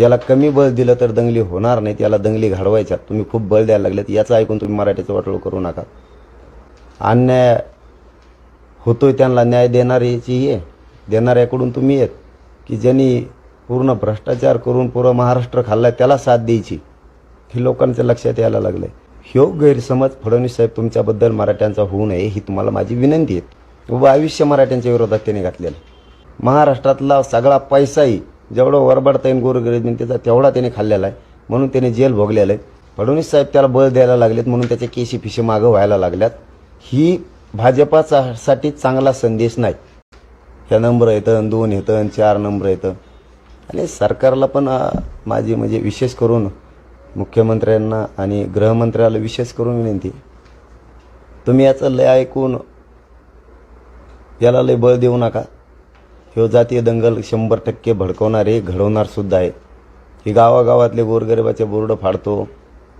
याला कमी बळ दिलं तर दंगली होणार नाहीत याला दंगली घडवायच्या तुम्ही खूप बळ द्यायला लागलेत याचं ऐकून तुम्ही मराठीचं वाटोळ करू नका. अन्याय होतोय त्यांना न्याय देणाऱ्याची आहे. देणाऱ्याकडून तुम्ही येत की ज्यांनी पूर्ण भ्रष्टाचार करून पूर्ण महाराष्ट्र खाल्लाय त्याला साथ द्यायची. हे लोकांच्या लक्षात यायला लागलंय. ह्यो गैरसमज फडणवीस साहेब तुमच्याबद्दल मराठ्यांचा होऊ नये ही तुम्हाला माझी विनंती आहे. व आयुष्य मराठ्यांच्या विरोधात त्यांनी घातलेलं महाराष्ट्रातला सगळा पैसाही जेवढं वरबडता येईल गोरगरीब त्याचा तेवढा त्याने खाल्लेला आहे. म्हणून त्याने जेल भोगलेलं आहे. फडणवीस साहेब त्याला बळ द्यायला लागलेत म्हणून त्याचे केशी पिशी मागं व्हायला लागल्यात. ही भाजपासाठी चांगला संदेश नाही. ह्या नंबर येतं दोन येतं चार नंबर येतं. आणि सरकारला पण माझी म्हणजे विशेष करून मुख्यमंत्र्यांना आणि गृहमंत्र्याला विशेष करून विनंती. तुम्ही याचं लय ऐकून याला लय बळ देऊ नका. ह्यो जातीय दंगल शंभर टक्के भडकवणारे घडवणार सुद्धा आहे ही गावागावातले गोरगरिबाचे बोर्ड फाडतो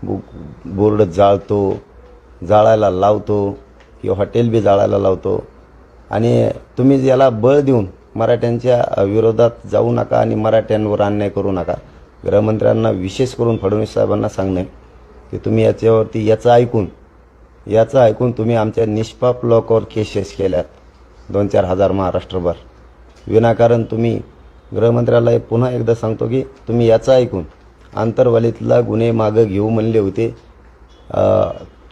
बोर्ड जाळतो जाळायला लावतो किंवा हॉटेल बी जाळायला लावतो. आणि तुम्ही याला बळ देऊन मराठ्यांच्या विरोधात जाऊ नका आणि मराठ्यांवर अन्याय करू नका. गृहमंत्र्यांना विशेष करून फडणवीस साहेबांना सांगणं की तुम्ही याच्यावरती याचं ऐकून याचं ऐकून तुम्ही आमच्या निष्पाप लोकांवर केसेस केल्यात. दोन चार हजार महाराष्ट्रभर. विनाकारण तुम्ही गृहमंत्र्याला पुन्हा एकदा सांगतो की तुम्ही याचं ऐकून आंतरवालीतला गुन्हे मागं घेऊ म्हणले होते.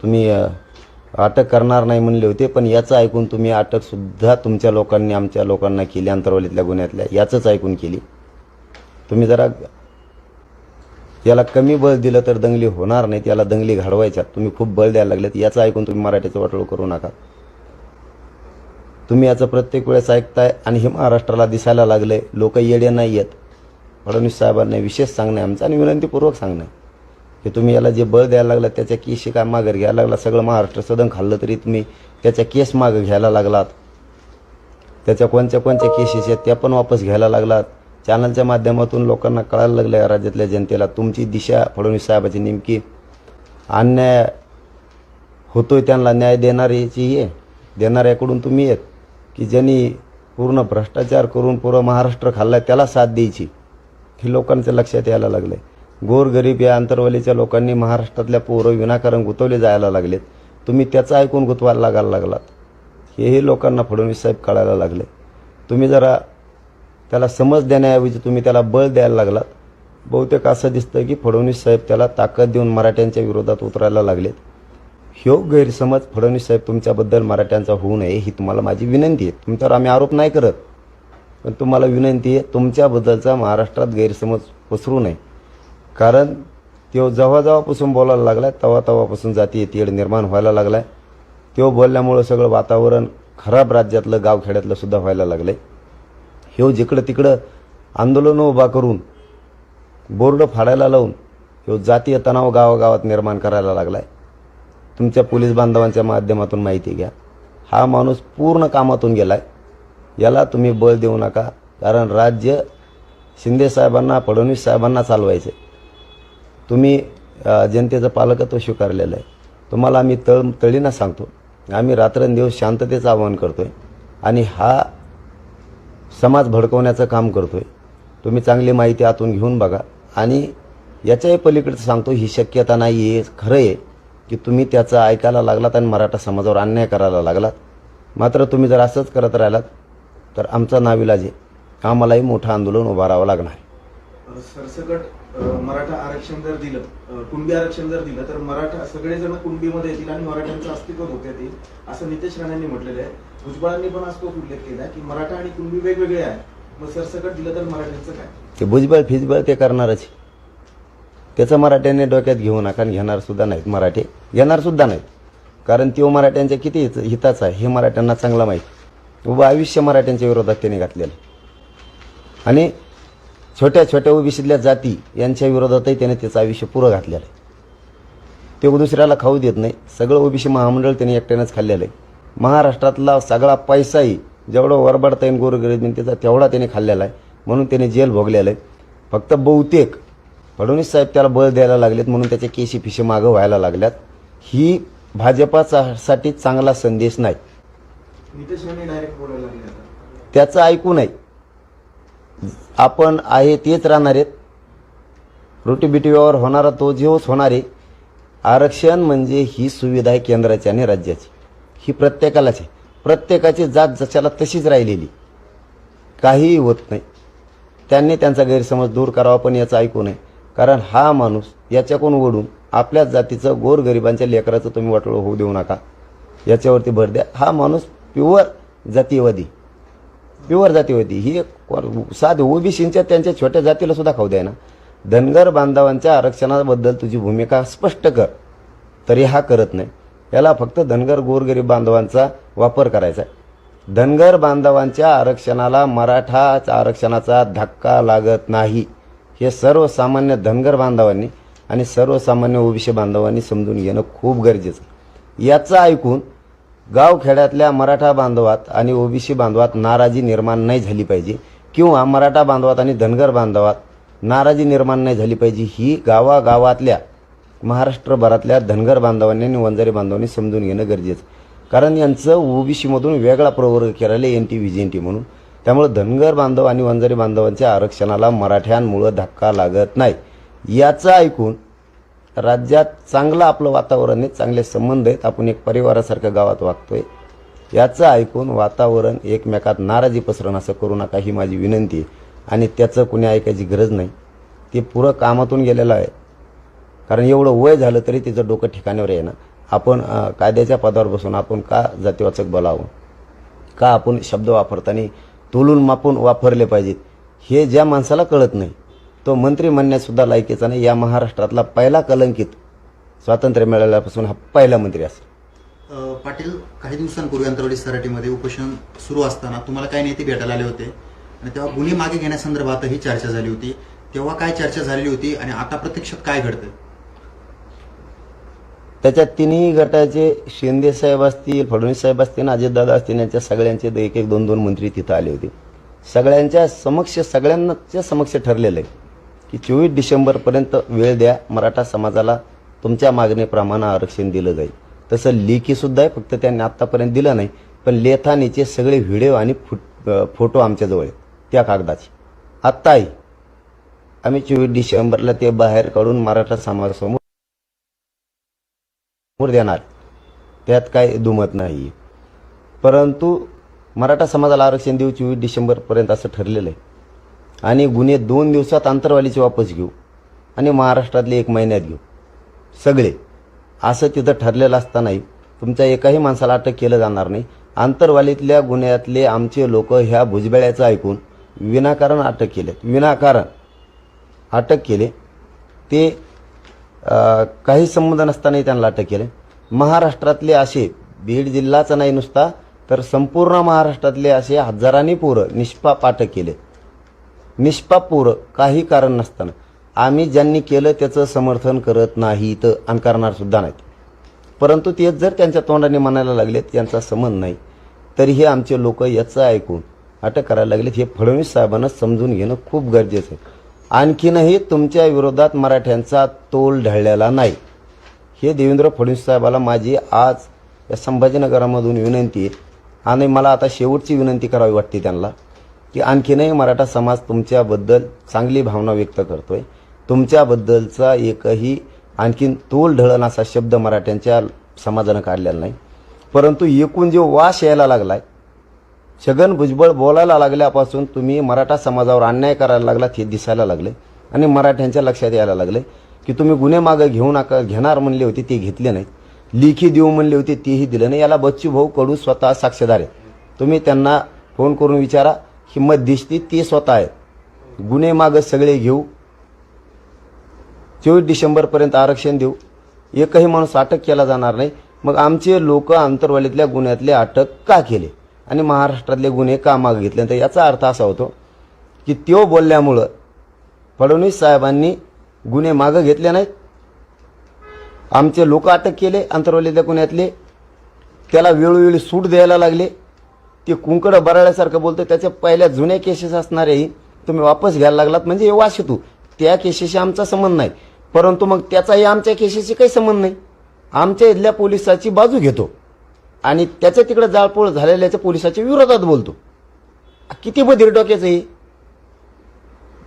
तुम्ही अटक करणार नाही म्हणले होते पण याचं ऐकून तुम्ही अटकसुद्धा तुमच्या लोकांनी आमच्या लोकांना केली आंतरवालीतल्या गुन्ह्यातल्या. याचंच ऐकून केली. तुम्ही जरा याला कमी बळ दिलं तर दंगली होणार नाहीत याला दंगली घडवायच्या. तुम्ही खूप बळ द्यायला लागलेत याचं ऐकून तुम्ही मराठीचं वाटोळ करू नका. तुम्ही याचं प्रत्येक वेळेस ऐकताय आणि हे महाराष्ट्राला दिसायला लागले. लोक येडे नाही आहेत फडणवीस साहेबांना विशेष सांगणं आमचं आणि विनंतीपूर्वक सांगणं. आहे की तुम्ही याला जे बळ द्यायला लागला त्याच्या केशी काय मागं घ्यायला लागला सगळं महाराष्ट्र सदन खाल्लं तरी तुम्ही त्याच्या केस मागं घ्यायला लागलात. त्याच्या कोणत्या कोणत्या केसेस आहेत त्या पण वापस घ्यायला लागलात. चॅनलच्या माध्यमातून लोकांना कळायला लागलं या राज्यातल्या जनतेला तुमची दिशा फडणवीस साहेबाची नेमकी अन्याय होतोय त्यांना न्याय देणाऱ्याची आहे. देणाऱ्याकडून तुम्ही आहेत की ज्यांनी पूर्ण भ्रष्टाचार करून पूर्ण महाराष्ट्र खाल्लाय त्याला साथ द्यायची. हे लोकांच्या लक्षात यायला लागलंय. गोरगरीब या आंतरवलीच्या लोकांनी महाराष्ट्रातल्या पोरं विनाकारण गुंतवले जायला लागलेत. तुम्ही त्याचं ऐकून गुतवायला लागायला लागलात. हेही लोकांना फडणवीस साहेब कळायला लागले. तुम्ही जरा त्याला समज देण्याऐवजी तुम्ही त्याला बळ द्यायला लागलात. बहुतेक असं दिसतं की फडणवीस साहेब त्याला ताकद देऊन मराठ्यांच्या विरोधात उतरायला लागलेत. ह्यो गैरसमज फडणवीस साहेब तुमच्याबद्दल मराठ्यांचा होऊ नये ही तुम्हाला माझी विनंती आहे. तुमच्यावर आम्ही आरोप नाही करत. पण तुम्हाला विनंती आहे तुमच्याबद्दलचा महाराष्ट्रात गैरसमज पसरू नये. कारण तो जेव्हा जेव्हापासून बोलायला लागलाय तेव्हा तेव्हापासून जातीय येतीड निर्माण व्हायला लागलाय. तो बोलल्यामुळं सगळं वातावरण खराब राज्यातलं गावखेड्यातलं सुद्धा व्हायला लागलंय. ह्यो जिकडं तिकडं आंदोलनं उभा करून बोर्ड फाडायला लावून ह्यो जातीय तणाव गावागावात निर्माण करायला लागलाय. तुमच्या पोलीस बांधवांच्या माध्यमातून माहिती घ्या. हा माणूस पूर्ण कामातून गेला आहे याला तुम्ही बळ देऊ नका. कारण राज्य शिंदे साहेबांना फडणवीस साहेबांना चालवायचं आहे तुम्ही जनतेचं पालकत्व स्वीकारलेलं आहे. तुम्हाला आम्ही तळ तळीनं सांगतो. आम्ही रात्रंदिवस शांततेचं आवाहन करतो आहे आणि हा समाज भडकवण्याचं काम करतो आहे तुम्ही चांगली माहिती आतून घेऊन बघा. आणि याच्याही पलीकडे सांगतो ही शक्यता नाही आहे खरं आहे की तुम्ही त्याचं ऐकायला लागलात आणि मराठा समाजावर अन्याय करायला लागलात. मात्र तुम्ही जर असंच करत राहिलात तर आमचा नाविलाज आहे. आम्हालाही मोठं आंदोलन उभं राहावं लागणार आहे. सरसकट मराठा आरक्षण जर दिलं कुणबी आरक्षण जर दिलं तर मराठा सगळेजण कुणबीमध्ये येतील आणि मराठ्यांचं अस्तित्व धोक्यात येईल असं नितेश राणेंनी म्हटलेलं आहे. भुजबळांनी पण आज तोच उल्लेख केला की मराठा आणि कुणबी वेगवेगळे आहे मग सरसकट दिलं तर मराठ्यांचं काय? ते भुजबळ फिजबळ ते करणारच आहे. त्याचं मराठ्यांनी डोक्यात घेऊ नका आणि घेणार सुद्धा नाहीत. मराठी घेणारसुद्धा नाहीत. कारण तो मराठ्यांच्या किती हिताचा आहे हे मराठ्यांना चांगला माहीत. उभं आयुष्य मराठ्यांच्या विरोधात त्यांनी घातलेलं आणि छोट्या छोट्या ओबीसीतल्या जाती यांच्या विरोधातही त्याने त्याचं आयुष्य पुरं घातलेलं आहे. ते दुसऱ्याला खाऊ देत नाही. सगळं ओबीसी महामंडळ त्यांनी एकट्यानंच खाल्लेलं आहे. महाराष्ट्रातला सगळा पैसाही जेवढं वरबडता येईल गोरगरीब त्याचा तेवढा त्याने खाल्लेला आहे. म्हणून त्याने जेल भोगलेलं आहे. फक्त बहुतेक फडणवीस साहेब त्याला बळ द्यायला लागलेत म्हणून त्याचे केशी फिशे मागं व्हायला लागल्यात. ही भाजपासाठी चांगला संदेश नाही. त्याचं ऐकू नये आपण आहे तेच राहणार आहेत. रोटी व्यवहार होणारा तो जेवच होणार आहे. आरक्षण म्हणजे ही सुविधा आहे केंद्राची आणि राज्याची. ही प्रत्येकालाच आहे. प्रत्येकाची जात जशाला तशीच राहिलेली. काहीही होत नाही. त्यांनी त्यांचा गैरसमज दूर करावा पण याचं ऐकू नये कारण हा माणूस याच्याकडून ओढून आपल्याच जातीचं गोरगरिबांच्या लेकराचं तुम्ही वाटोळं होऊ देऊ नका. याच्यावरती भर द्या. हा माणूस प्युअर जातीवादी प्युअर जातीवादी ही एक साध ओबीसींच्या त्यांच्या छोट्या जातीला सुद्धा खाऊ द्या ना. धनगर बांधवांच्या आरक्षणाबद्दल तुझी भूमिका स्पष्ट कर. तरी हा करत नाही. याला फक्त धनगर गोरगरीब बांधवांचा वापर करायचा आहे. धनगर बांधवांच्या आरक्षणाला मराठा आरक्षणाचा धक्का लागत नाही. हे सर्वसामान्य धनगर बांधवांनी आणि सर्वसामान्य ओबीसी बांधवांनी समजून घेणं खूप गरजेचं याचं ऐकून गावखेड्यातल्या मराठा बांधवात आणि ओबीसी बांधवात नाराजी निर्माण नाही झाली पाहिजे किंवा मराठा बांधवात आणि धनगर बांधवात नाराजी निर्माण नाही झाली पाहिजे ही गावागावातल्या महाराष्ट्रभरातल्या धनगर बांधवांनी आणि वंजारी बांधवांनी समजून घेणं गरजेचं कारण यांचं ओबीसीमधून वेगळा प्रवर्ग केलेला N T V J N T म्हणून. त्यामुळे धनगर बांधव आणि वंजारी बांधवांच्या आरक्षणाला मराठ्यांमुळं धक्का लागत नाही. याचं ऐकून राज्यात चांगलं आपलं वातावरण आहे चांगले संबंध आहेत. आपण एक परिवारासारखं गावात वागतोय. याचं ऐकून वातावरण एकमेकात नाराजी पसरण असं करू नका ही माझी विनंती आहे. आणि त्याचं कुणी ऐकायची गरज नाही. ते पुरं कामातून गेलेलं आहे. कारण एवढं वय झालं तरी तिचं डोकं ठिकाणावर आहे ना आपण कायद्याच्या पदावर बसून आपण का जातीवाचक बोलावं? का आपण शब्द वापरताना तोलून मापून वापरले पाहिजेत. हे ज्या माणसाला कळत नाही तो मंत्री म्हणण्यासुद्धा लायकीचा नाही. या महाराष्ट्रातला पहिला कलंकित स्वातंत्र्य मिळाल्यापासून हा पहिला मंत्री असेल. पाटील काही दिवसांपूर्वी अंतरवाडी सराटीमध्ये उपोषण सुरू असताना तुम्हाला काही नेते भेटायला आले होते. आणि तेव्हा गुन्हे मागे घेण्यासंदर्भातही चर्चा झाली होती. तेव्हा काय चर्चा झालेली होती आणि आता प्रत्यक्षात काय घडतं त्याच्यात तिन्ही गटाचे शिंदे साहेब असतील फडणवीस साहेब असतील अजितदादा असतील यांच्या सगळ्यांचे एक एक दोन दोन मंत्री तिथं आले होते. सगळ्यांच्या समक्ष सगळ्यांच्या समक्ष ठरलेलं आहे की चोवीस डिसेंबरपर्यंत वेळ द्या मराठा समाजाला तुमच्या मागणीप्रमाणे आरक्षण दिलं जाईल. तसं लेखीसुद्धा आहे फक्त त्यांनी आत्तापर्यंत दिलं नाही पण लेथानीचे सगळे व्हिडिओ आणि फुट फोटो आमच्याजवळ आहेत त्या कागदाचे. आत्ताही आम्ही चोवीस डिसेंबरला ते बाहेर काढून मराठा समाजासमोर देणार. त्यात काय दुमत नाही. परंतु मराठा समाजाला आरक्षण देऊ चोवीस डिसेंबरपर्यंत असं ठरलेलं आहे. आणि गुन्हे दोन दिवसात आंतरवालीचे वापस घेऊ आणि महाराष्ट्रातले एक महिन्यात घेऊ. सगळे. असं तिथं ठरलेलं असतानाही तुमच्या एकाही माणसाला अटक केलं जाणार नाही. आंतरवालीतल्या गुन्ह्यातले आमचे लोक ह्या भुजबळ्याचं ऐकून विनाकारण अटक केले विनाकारण अटक केले. ते काही संबंध नसतानाही त्यांना अटक केलं. महाराष्ट्रातले असे बीड जिल्हाचा नाही नुसता तर संपूर्ण महाराष्ट्रातले असे हजारांनी पोरं निष्पाप अटक केले. निष्पाप पोरं काही कारण नसताना. आम्ही ज्यांनी केलं त्याचं समर्थन करत नाही तर अनकारणार सुद्धा नाहीत. परंतु तेच जर त्यांच्या तोंडाने म्हणायला लागलेत यांचा संबंध नाही तरी हे आमचे लोक याचं ऐकून अटक करायला लागलेत. हे फडणवीस साहेबांना समजून घेणं खूप गरजेचं आहे. आणखीनही तुमच्या विरोधात मराठ्यांचा तोल ढळलेला नाही. हे देवेंद्र फडणवीस साहेबाला माझी आज या संभाजीनगरामधून विनंती आहे. आणि मला आता शेवटची विनंती करावी वाटते त्यांना की आणखीनही मराठा समाज तुमच्याबद्दल चांगली भावना व्यक्त करतोय. तुमच्याबद्दलचा एकही आणखीन तोल ढळण असा शब्द मराठ्यांच्या समाजानं काढलेला नाही. परंतु एकूण जो वास यायला लागलाय छगन भुजबळ बोलायला लागल्यापासून तुम्ही मराठा समाजावर अन्याय करायला लागलात हे दिसायला लागले. आणि मराठ्यांच्या लक्षात यायला लागले की तुम्ही गुन्हे मागं घेऊ नका घेणार म्हणले होते ते घेतले नाहीत लिखी देऊ म्हणले होते तेही दिलं नाही. याला बच्चू भाऊ कडू स्वतः साक्षीदार आहे तुम्ही त्यांना फोन करून विचारा हिंमत दिसती ते स्वतः आहेत. गुन्हे मागं सगळे घेऊ. चोवीस डिसेंबरपर्यंत आरक्षण देऊ. एकही माणूस अटक केला जाणार नाही. मग आमचे लोक आंतरवालीतल्या गुन्ह्यातले अटक का केले? आणि महाराष्ट्रातले गुन्हे का मागे घेतले. तर याचा अर्थ असा होतो की त्यो बोलल्यामुळं फडणवीस साहेबांनी गुन्हे मागं घेतले नाहीत. आमचे लोक अटक केले अंतरवलीतल्या गुन्ह्यातले. त्याला वेळोवेळी सूट द्यायला लागले. ते कुंकडं बराळ्यासारखं बोलतं त्याच्या पहिल्या जुन्या केसेस असणारेही तुम्ही वापस घ्यायला लागलात म्हणजे हे वास येतो. त्या केसेशी आमचा संबंध नाही. परंतु मग त्याचाही आमच्या केसेशी काही संबंध नाही. आमच्या इथल्या पोलिसाची बाजू घेतो. आणि त्याच्या तिकडं जाळपोळ झालेल्याच्या पोलिसाच्या विरोधात बोलतो. किती बधीर डोक्याचं हे?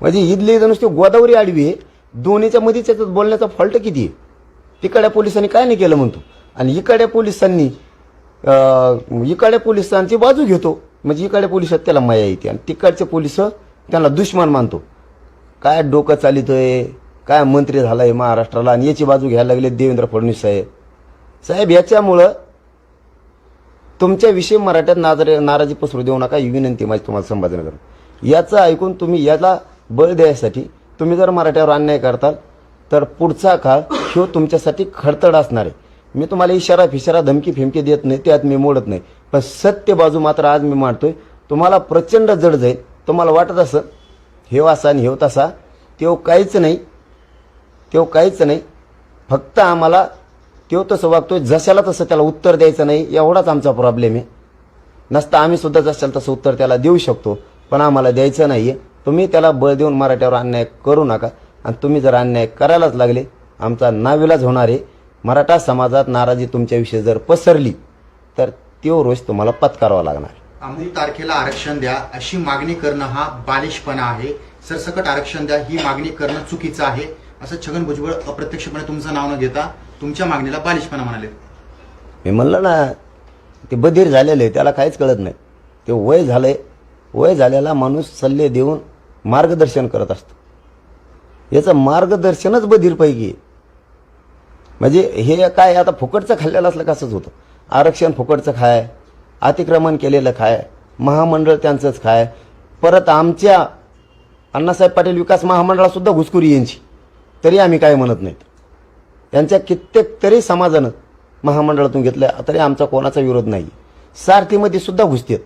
म्हणजे इथली नुसती गोदावरी आडवी आहे दोन्हीच्या मध्येच त्याच्यात बोलण्याचा फॉल्ट किती आहे? तिकड्या पोलिसांनी काय नाही केलं म्हणतो. आणि इकड्या पोलिसांनी इकड्या पोलिसांची बाजू घेतो. म्हणजे इकड्या पोलिसात त्याला माया येते. आणि तिकडचे पोलीस त्यांना दुश्मन मानतो. काय डोकं चालितोय काय मंत्री झालाय महाराष्ट्राला आणि याची बाजू घ्यायला लागले देवेंद्र फडणवीस साहेब. साहेब याच्यामुळं तुमच्याविषयी मराठ्यात नाजरे नाराजी पसरू देऊ नका ही विनंती माझी तुम्हाला संभाजीनगर. करून याचं ऐकून तुम्ही याला बळ द्यायसाठी तुम्ही जर मराठ्यावर अन्याय करताल तर पुढचा काळ ह्यो तुमच्यासाठी खडतड असणार आहे. मी तुम्हाला इशारा फिशारा धमकी फिमकी देत नाही त्यात मी मोडत नाही. पण सत्य बाजू मात्र आज मी मांडतोय. तुम्हाला प्रचंड जड जाईल. तुम्हाला वाटत असं हेव असा आणि हेव तसा तेव काहीच नाही तेव काहीच नाही. फक्त आम्हाला तो तसं वागतोय जशाला तसं त्याला उत्तर द्यायचं नाही एवढाच आमचा प्रॉब्लेम आहे. नसतं आम्ही सुद्धा जशाला तसं उत्तर त्याला देऊ शकतो पण आम्हाला द्यायचं नाही आहे तुम्ही त्याला बळ देऊन मराठ्यावर अन्याय करू नका आणि तुम्ही जर अन्याय करायलाच लागले आमचा नाविलाज होणार आहे. मराठा समाजात नाराजी तुमच्याविषयी जर पसरली तर तो रोज तुम्हाला पत्करावा लागणार. अमूल तारखेला आरक्षण द्या अशी मागणी करणं हा बालिशपणा आहे. सरसकट आरक्षण द्या ही मागणी करणं चुकीचं आहे. असं छगन भुजबळ अप्रत्यक्षपणे तुमचं नाव न घेता तुमच्या मागणीला बालिशपणा म्हणाले. मी म्हणलं ना ते बधीर झालेलं आहे त्याला काहीच कळत नाही. ते वय झालंय वय झालेला माणूस सल्ले देऊन मार्गदर्शन करत असतो. याचं मार्गदर्शनच बधीरपैकी आहे. म्हणजे हे काय आता फुकटचं खाल्लेलं असलं कसंच होतं? आरक्षण फुकटचं खाय अतिक्रमण केलेलं खाय महामंडळ त्यांचंच खाय. परत आमच्या अण्णासाहेब पाटील विकास महामंडळासुद्धा घुसखोरी यांची. तरी आम्ही काय म्हणत नाहीत. त्यांच्या कित्येक तरी समाजानं महामंडळातून घेतल्या तरी आमचा कोणाचा विरोध नाही. सारथीमध्ये सुद्धा घुसतेत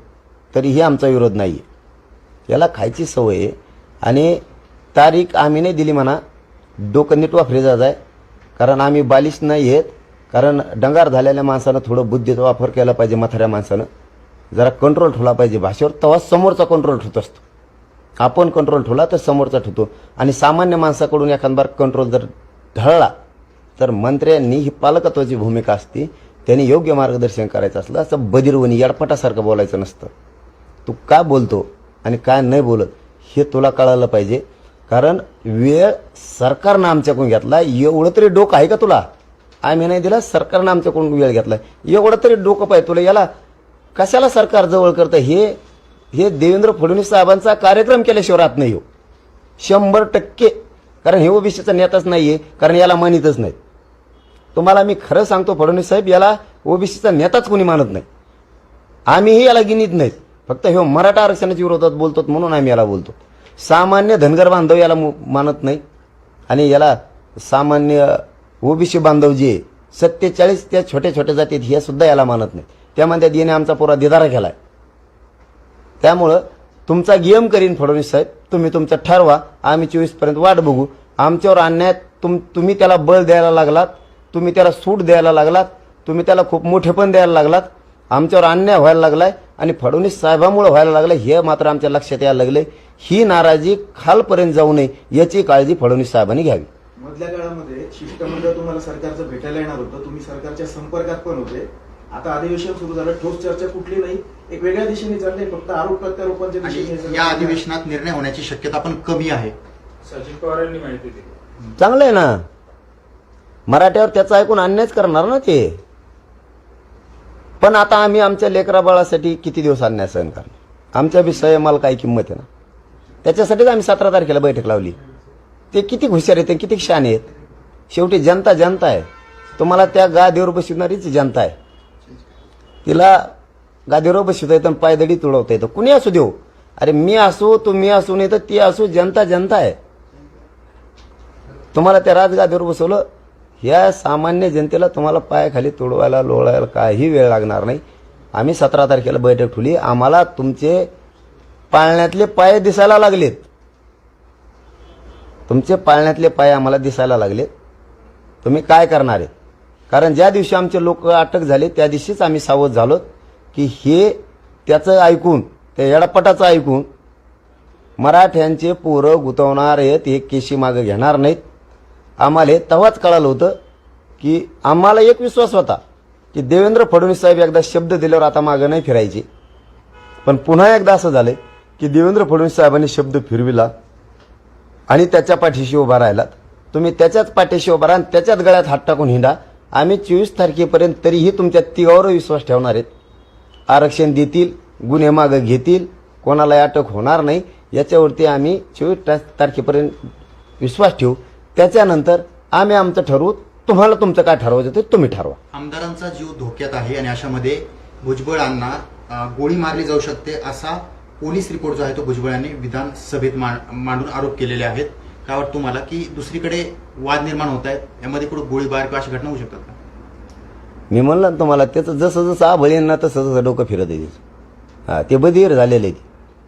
तरीही आमचा विरोध नाही याला खायची सवय आहे. आणि तारीख आम्ही नाही दिली म्हणा डोकं नीट वाफरे आहे. कारण आम्ही बालिश नाही आहेत कारण डंगार झालेल्या माणसानं थोडं बुद्धीचा वापर केला पाहिजे म्हाताऱ्या माणसानं. जरा कंट्रोल ठेवला पाहिजे. भाषेवर तेव्हा समोरचा कंट्रोल ठेवत असतो. आपण कंट्रोल ठेवला तर समोरचा ठेवतो. आणि सामान्य माणसाकडून एखादा कंट्रोल जर ढळला तर मंत्र्यांनी ही पालकत्वाची भूमिका असते त्यांनी योग्य मार्गदर्शन करायचं असलं असं बदिरवणी यडपटासारखं बोलायचं नसतं. तू का बोलतो आणि काय नाही बोलत हे तुला कळालं पाहिजे. कारण वेळ सरकारनं आमच्याकडून घेतला एवढं तरी डोकं आहे का तुला? आम्ही नाही दिला सरकारनं आमच्याकडून वेळ घेतला. एवढं तरी डोकं पाहिजे तुला याला कशाला सरकार जवळ करतं? हे हे देवेंद्र फडणवीस साहेबांचा कार्यक्रम केल्याशिवाय राहत नाही हो. शंभर टक्के. कारण हे ओबीसीचा नेताच नाही आहे कारण याला मानितच नाही तुम्हाला मी खरं सांगतो फडणवीस साहेब याला ओबीसीचा नेताच कोणी मानत नाही. आम्हीही याला गिनीत नाहीत फक्त हे मराठा आरक्षणाच्या विरोधात बोलतो म्हणून आम्ही याला बोलतो. सामान्य धनगर बांधव याला मु- मानत नाही. आणि याला सामान्य ओबीसी बांधव जे आहे, सत्तेचाळीस त्या छोट्या छोट्या जातीत ह्या सुद्धा याला मानत नाही. त्या म्हणतात येणे आमचा पुरा दिदारा केलाय. त्यामुळं तुमचा गेम करीन फडणवीस साहेब तुम्ही तुमचं ठरवा आम्ही चोवीसपर्यंत वाट बघू. आमच्यावर अन्याय तुम तुम्ही त्याला बळ द्यायला लागलात तुम्ही त्याला सूट द्यायला लागलात तुम्ही त्याला खूप मोठेपण द्यायला लागलात आमच्यावर अन्याय व्हायला लागलाय आणि फडणवीस साहेबांमुळे व्हायला लागलं हे मात्र आमच्या लक्षात यायला लागले ही नाराजी खालपर्यंत जाऊ नये याची काळजी फडणवीस साहेबांनी घ्यावी. मधल्या काळामध्ये शिष्टमंडळ तुम्हाला सरकारचं भेटायला येणार होतं तुम्ही सरकारच्या संपर्कात पण होते. आता अधिवेशन सुरू झालं ठोस चर्चा कुठली नाही एक वेगळ्या दिशेने चाललंय फक्त आरोप प्रत्यारोपांच्या दिशेने हे या. अधिवेशनात निर्णय होण्याची शक्यता पण कमी आहे. सचिन पवार यांनी माहिती दिली. चांगलं आहे ना? मराठ्यावर त्याचं ऐकून अन्यायच करणार ना ते? पण आता आम्ही आमच्या लेकरा बाळासाठी किती दिवस अन्याय सहन करणार? आमच्या बी संयमाला काही किंमत आहे ना? त्याच्यासाठीच आम्ही सतरा तारखेला बैठक लावली. ते किती हुशार आहेत किती शान आहेत? शेवटी जनता जनता आहे. तुम्हाला त्या गादीवर बसवणारीच जनता आहे. तिला गादीवर बसवता येतं आणि पायदडी तुडवता येतं. कुणी असू देऊ? अरे मी असू तुम्ही मी असू नाही तर ती असू जनता जनता आहे. तुम्हाला त्या राजगादीवर बसवलं या सामान्य जनतेला तुम्हाला पायाखाली तोडवायला लोळायला काही वेळ लागणार नाही. आम्ही सतरा तारखेला बैठक ठेवली. आम्हाला तुमचे पाळण्यातले पाय दिसायला लागलेत. तुमचे पाळण्यातले पाय आम्हाला दिसायला लागलेत. तुम्ही काय करणार आहे? कारण ज्या दिवशी आमचे लोक अटक झाले त्या दिवशीच आम्ही सावध झालो की हे त्याचं ऐकून त्या येडापटाचं ऐकून मराठ्यांचे पोरं गुतवणार आहेत हे केशी मागं घेणार नाहीत. आम्हाला तेव्हाच कळालं होतं की आम्हाला एक विश्वास होता की देवेंद्र फडणवीस साहेब एकदा शब्द दिल्यावर आता मागं नाही फिरायचे. पण पुन्हा एकदा असं झालं की देवेंद्र फडणवीस साहेबांनी शब्द फिरविला आणि त्याच्या पाठीशी उभा राहिलात. तुम्ही त्याच्याच पाठीशी उभा राहा आणि त्याच्याच गळ्यात हात टाकून हिंडा. आम्ही चोवीस तारखेपर्यंत तरीही तुमच्या तिघावर विश्वास ठेवणार आहेत. आरक्षण देतील गुन्हे मागं घेतील कोणाला अटक होणार नाही. याच्यावरती आम्ही चोवीस तारखेपर्यंत विश्वास ठेवू. त्याच्यानंतर आम्ही आमचं ठरवू तुम्हाला तुमचं काय ठरवायचं ते तुम्ही ठरवा. आमदारांचा जीव धोक्यात आहे आणि अशामध्ये भुजबळांना गोळी मारली जाऊ शकते असा पोलीस रिपोर्ट जो आहे तो भुजबळांनी विधानसभेत मा- मांडून आरोप केलेले आहेत. काय वाटतं तुम्हाला की दुसरीकडे वाद निर्माण होत आहेत यामध्ये कुठं गोळीबार किंवा अशा घटना होऊ शकतात का? मी म्हणलं ना तुम्हाला त्याचं जसं जसं आभळ येईल ना तसं तसं डोकं फिरत आहे. हा ते बधीर झालेले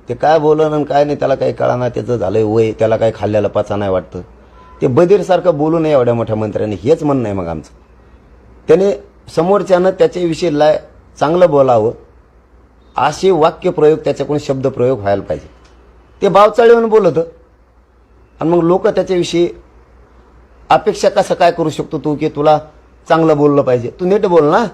ते काय बोलणं काय नाही त्याला काही कळाना त्याचं झालंय वय त्याला काही खाल्ल्याला पचा नाही वाटतं. ते बधीरसारखं बोलू नये एवढ्या मोठ्या मंत्र्यांनी. हेच म्हणणं आहे मग आमचं. त्याने समोरच्यानं त्याच्याविषयी लाय चांगलं बोलावं. असे वाक्यप्रयोग त्याच्याकडून शब्दप्रयोग व्हायला पाहिजे. ते बावचाळीवरून बोलत. आणि मग लोक त्याच्याविषयी अपेक्षा कसं काय करू शकतो तू की तुला चांगलं बोललं पाहिजे? तू नीट बोल ना.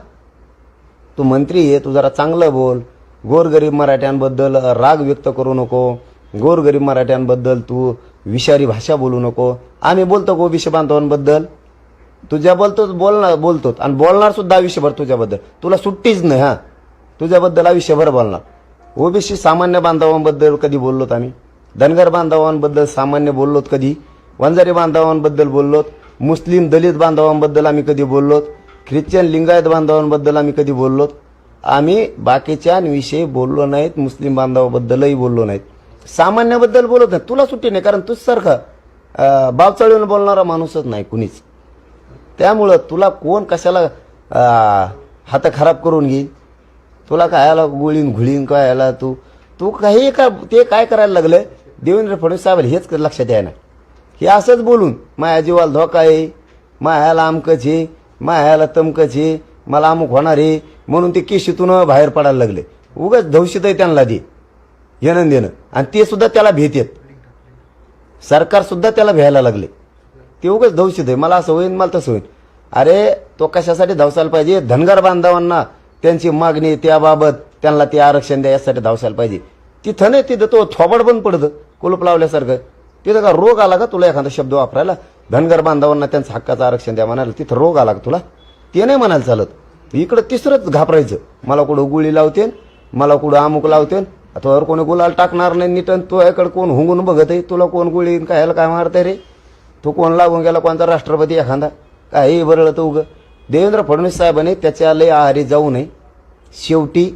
तू मंत्री आहे तू जरा चांगलं बोल. गोरगरीब मराठ्यांबद्दल राग व्यक्त करू नको. गोरगरीब मराठ्यांबद्दल तू विषारी भाषा बोलू नको. आम्ही बोलतो ओबीसी बांधवांबद्दल तुझ्या बोलतो बोलणार बोलतो आणि बोलणार सुद्धा आयुष्यभर तुझ्याबद्दल. तुला सुट्टीच नाही हा. तुझ्याबद्दल आयुष्यभर बोलणार. ओबीसी सामान्य बांधवांबद्दल कधी बोललोत आम्ही? धनगर बांधवांबद्दल सामान्य बोललोत कधी? वंजारी बांधवांबद्दल बोललोत? मुस्लिम दलित बांधवांबद्दल आम्ही कधी बोललोत? ख्रिश्चन लिंगायत बांधवांबद्दल आम्ही कधी बोललोत? आम्ही बाकीच्याविषयी बोललो नाहीत मुस्लिम बांधवाबद्दलही बोललो नाहीत. सामान्याबद्दल बोलत नाही. तुला सुट्टी नाही कारण तूच सारखं बावचळून बोलणारा माणूसच नाही कुणीच. त्यामुळं तुला कोण कशाला हात खराब करून घेईल तुला काय आला गुळीन घुळीन काय आला तू? तू काही का ते काय करायला लागलं? देवेंद्र फडणवीस साहेब हेच लक्षात याय ना हे असंच बोलून माया जीवाला धोका आहे मायाला अमकच आहे मायाला तमकच आहे मला अमुक होणार आहे म्हणून ते केशीतून बाहेर पडायला लागले. उगाच धौशित आहे त्यांना दे. येणं देणं. आणि ते सुद्धा त्याला भेट येत. सरकार सुद्धा त्याला भ्यायला लागले. ते उगाच धवशीत आहे. मला असं होईन मला तसं होईन. अरे तो कशासाठी धावसायला पाहिजे? धनगर बांधवांना त्यांची मागणी त्याबाबत. त्यांना ते आरक्षण द्या यासाठी धावसायला पाहिजे. तिथं नाही तिथं तो थोबड बंद पडतं. कुलूप लावल्यासारखं. तिथं का रोग आला का तुला एखादा शब्द वापरायला? धनगर बांधवांना त्यांचं हक्काचं आरक्षण द्या म्हणायला तिथं रोग आला का तुला? ते नाही म्हणायला चालत. इकडं तिसरंच घाबरायचं. मला कुठं गुळी लावतेन मला कुठं अमुक लावतेन अथवा कोणी गुलाल टाकणार नाही नीटन तो कोण हुंगून बघत आहे तुला कोण गुळी काय ह्याला काय मारते रे? तो कोण लागून गेला कोणता राष्ट्रपती एखादा? काही बरं तर उगं. देवेंद्र फडणवीस साहेबांनी त्याच्या लय आहारी जाऊ नये. शेवटी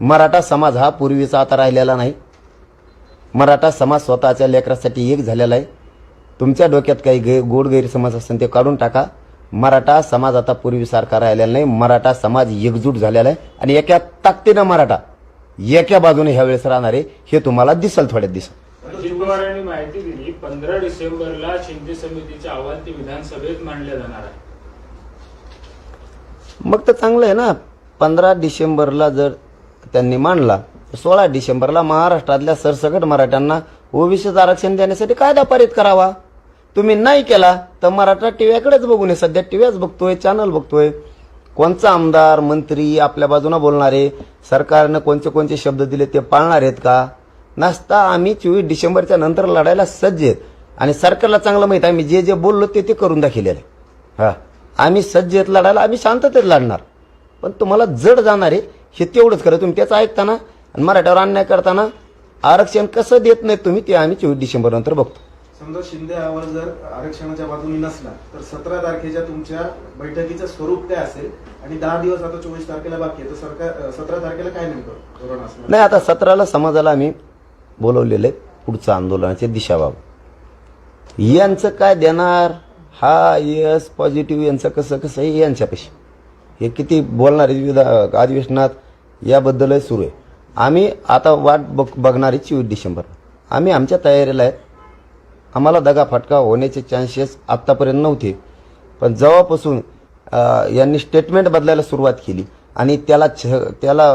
मराठा समाज हा पूर्वीचा आता राहिलेला नाही. मराठा समाज स्वतःच्या लेकरासाठी एक झालेला आहे. तुमच्या डोक्यात काही गै गोड गैरसमज असेल ते काढून टाका. मराठा समाज आता पूर्वीसारखा राहिलेला नाही. मराठा समाज एकजूट झालेला आहे. आणि एका ताकदीनं मराठा एका बाजूने ह्यावेळेस राहणार हे तुम्हाला दिसल थोड्यात दिसल अजित माहिती दिली पंधरा डिसेंबरला शिंदे समितीचे अहवाल ते विधानसभेत मांडले जाणार आहे मग तर चांगलं आहे ना. पंधरा डिसेंबरला जर त्यांनी मांडला सोळा डिसेंबरला महाराष्ट्रातल्या सरसकट मराठ्यांना ओबीसीचं आरक्षण देण्यासाठी कायदा पारित करावा. तुम्ही नाही केला तर मराठा टीव्हीकडेच बघून सध्या टीव्हीच बघतोय चॅनल बघतोय. कोणचा आमदार मंत्री आपल्या बाजूनं बोलणारे सरकारनं कोणते कोणते शब्द दिले ते पाळणार आहेत का? नसता आम्ही चोवीस डिसेंबरच्या नंतर लढायला सज्ज आहेत. आणि सरकारला चांगलं माहीत आहे आम्ही जे जे बोललो ते ते करून दाखिलेलं. आहे आम्ही सज्ज आहेत लढायला आम्ही शांततेत लढणार. पण तुम्हाला जड जाणार आहे हे तेवढंच खरं. तुम्ही त्याचं ऐकताना आणि मराठ्यावर अन्याय करताना आरक्षण कसं देत नाही तुम्ही ते आम्ही चोवीस डिसेंबर नंतर बघतो. समजा शिंदे आवाज जर आरक्षणाच्या बाजूने नसला तर सतरा तारखेच्या तुमच्या बैठकीचं स्वरूप काय असेल? आणि दहा दिवस आता चोवीस तारखेला बाकी आहे तर सरकार सतरा तारखेला काय नेमकं धोरण असणार? नाही आता सतराला समाजाला आम्ही बोलवलेले पुढचं आंदोलनाचे दिशाबाब यांचं काय देणार? हा यस पॉझिटिव्ह यांचं कसं कसं हे यांच्यापाशी. हे किती बोलणार आहे विविध अधिवेशनात? याबद्दलही सुरू आहे. आम्ही आता वाट बघ बघणारी चोवीस डिसेंबर आम्ही आमच्या तयारीला आहेत. आम्हाला दगाफटका होण्याचे चान्सेस आत्तापर्यंत नव्हते. पण जेव्हापासून यांनी स्टेटमेंट बदलायला सुरुवात केली आणि त्याला छ त्याला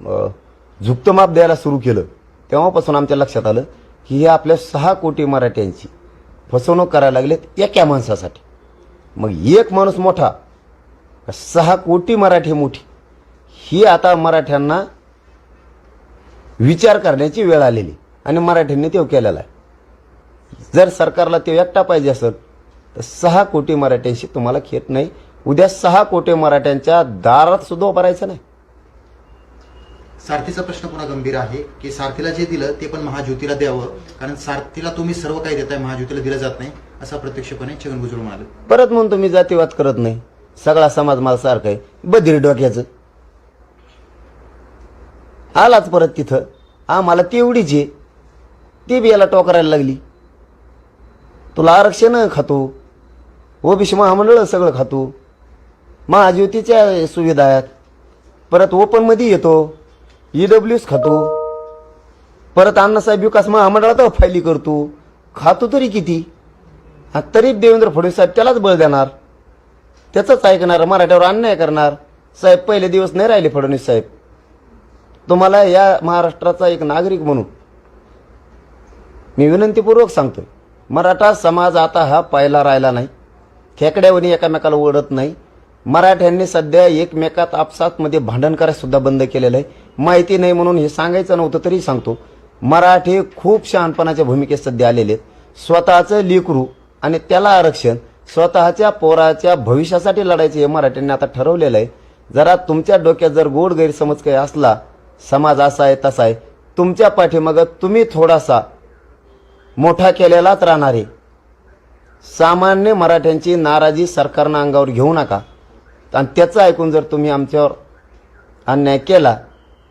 झुक्तमाप झुकतं माप द्यायला सुरू केलं तेव्हापासून आमच्या लक्षात आलं की हे आपल्या सहा कोटी मराठ्यांची फसवणूक करायला लागलेत एका माणसासाठी. मग एक माणूस मोठा सहा कोटी मराठी मोठी ही आता मराठ्यांना विचार करण्याची वेळ आलेली आणि मराठ्यांनी ते केलेला आहे. जर सरकारला ते एकटा पाहिजे असेल तर सहा कोटी मराठ्यांशी तुम्हाला खेत नाही. उद्या सहा कोटी मराठ्यांच्या दारात सुद्धा उभं राहायचं नाही. सारथीचा प्रश्न पुन्हा गंभीर आहे की सारथीला जे दिलं ते पण महाज्योतीला द्यावं. कारण सारथीला तुम्ही सर्व काही देताय महाज्योतीला दिलं जात नाही असा प्रत्यक्षपणे छगन भुजबळ म्हणाले. परत म्हणून तुम्ही जातीवाद करत नाही. सगळा समाज मला सारखा आहे. बधीर डोक्याचं. आलाच परत तिथं. आम्हाला तेवढीच आहे. ती बी याला टोकरायला लागली. तुला आरक्षण खातो. हो ओबीसी महामंडळ सगळं खातो. महाज्योतीच्या सुविधा आहेत परत ओपनमध्ये येतो. E ईडब्ल्यूच खातो. परत अण्णासाहेब विकास महामंडळात फायली करतो. खातो तरी किती? हा तरी देवेंद्र फडणवीस साहेब त्यालाच बळ देणार. त्याचंच ऐकणार मराठ्यावर अन्याय करणार. साहेब पहिले दिवस नाही राहिले फडणवीस साहेब. तुम्हाला या महाराष्ट्राचा एक नागरिक म्हणून मी विनंतीपूर्वक सांगतोय. मराठा समाज आता हा पाहायला राहिला नाही. खेकड्यावनी एकामेकाला ओढत नाही. मराठ्यांनी सध्या एकमेकात आपसातमध्ये भांडण करायला सुद्धा बंद केलेलं आहे. माहिती नाही म्हणून हे सांगायचं नव्हतं तरी सांगतो. मराठी खूप शहाणपणाच्या भूमिकेत सध्या आलेले आहेत. स्वतःचं लेकरू आणि त्याला आरक्षण स्वतःच्या पोराच्या भविष्यासाठी लढायचं हे मराठ्यांनी आता ठरवलेलं आहे. जरा तुमच्या डोक्यात जर गोड गैरसमज काही असला समाज असा आहे तसा आहे. तुमच्या पाठीमागं तुम्ही थोडासा मोठा केलेलाच राहणार आहे सामान्य मराठ्यांची नाराजी सरकारनं अंगावर घेऊ नका. आणि त्याचं ऐकून जर तुम्ही आमच्यावर अन्याय केला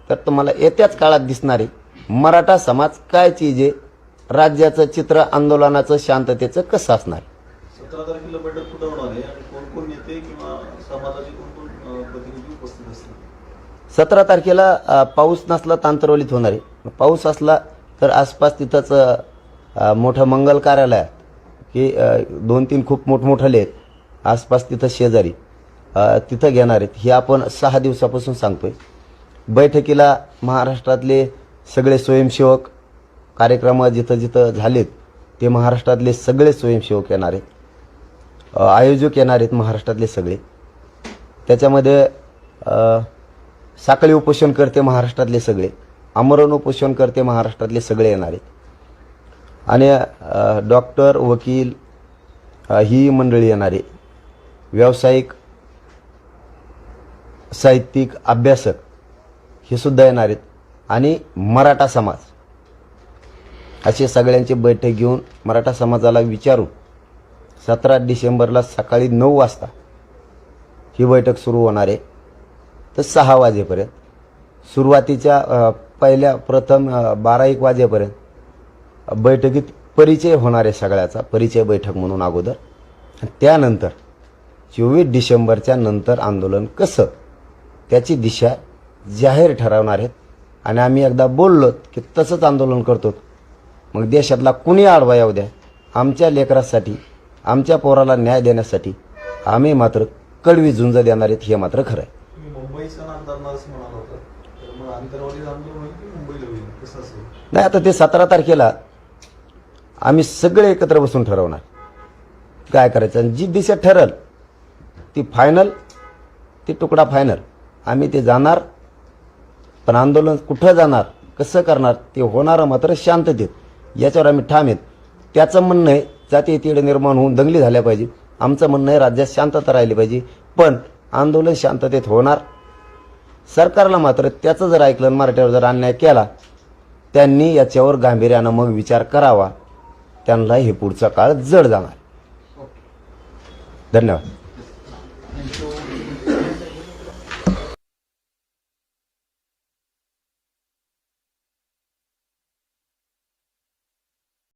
तर तुम्हाला येत्याच काळात दिसणार आहे मराठा समाज काय चीज आहे? राज्याचं चित्र आंदोलनाचं शांततेचं कसं असणार? सतरा तारखेला बैठक कुठं होणार आहे आणि कोण कोण नेते किंवा समाजाचे कोण कोण अं, प्रतिनिधी उपस्थित असतील? सतरा तारखेला पाऊस नसला तर आंतरवलीत होणार आहे. पाऊस असला तर आसपास तिथंच मोठं मंगल कार्यालय की दोन तीन खूप मोठमोठाले आहेत. आसपास तिथं शेजारी. तिथं घेणार आहेत. हे आपण सहा दिवसापासून सांगतोय. बैठकीला महाराष्ट्रातले सगळे स्वयंसेवक कार्यक्रम जिथं जिथं झालेत ते महाराष्ट्रातले सगळे स्वयंसेवक येणार आहेत. आयोजक येणार आहेत महाराष्ट्रातले सगळे. त्याच्यामध्ये साखळी उपोषण करते महाराष्ट्रातले सगळे. आमरण उपोषण करते महाराष्ट्रातले सगळे येणार आहेत. आणि डॉक्टर वकील ही मंडळी येणारे. व्यावसायिक साहित्यिक अभ्यासक हे सुद्धा येणार आहेत आणि मराठा समाज. असे सगळ्यांची बैठक घेऊन मराठा समाजाला विचारून सतरा डिसेंबरला सकाळी नऊ वाजता ही बैठक सुरू होणार आहे. तर सहा वाजेपर्यंत. सुरुवातीच्या पहिल्या प्रथम बारा एक वाजेपर्यंत बैठकीत परिचय होणार आहे सगळ्याचा परिचय बैठक म्हणून अगोदर. त्यानंतर चोवीस डिसेंबरच्या नंतर आंदोलन कसं? त्याची दिशा जाहीर ठरवणार आहेत. आणि आम्ही एकदा बोललो की तसंच आंदोलन करतो. मग देशातला कुणी आडवा येऊ द्या? आमच्या लेकरासाठी आमच्या पोराला न्याय देण्यासाठी आम्ही मात्र कडवी झुंज देणार आहेत हे मात्र खरं आहे. नाही आता ते सतरा तारखेला आम्ही सगळे एकत्र बसून ठरवणार. काय करायचं? आणि जी दिशा ठरल ती फायनल ती तुकडा फायनल आम्ही ते जाणार पण आंदोलन कुठं जाणार कसं करणार ते होणारं मात्र शांततेत. याच्यावर आम्ही ठाम आहेत. त्याचं म्हणणं आहे जाती तीड निर्माण होऊन दंगली झाल्या पाहिजे. आमचं म्हणणं आहे राज्यात शांतता राहिली पाहिजे. पण आंदोलन शांततेत होणार. सरकारला मात्र त्याचं जर ऐकलं मराठीवर मराठ्यावर जर अन्याय केला त्यांनी याच्यावर गांभीर्यानं मग विचार करावा. त्यांना हे पुढचा काळ जड जाणार. धन्यवाद.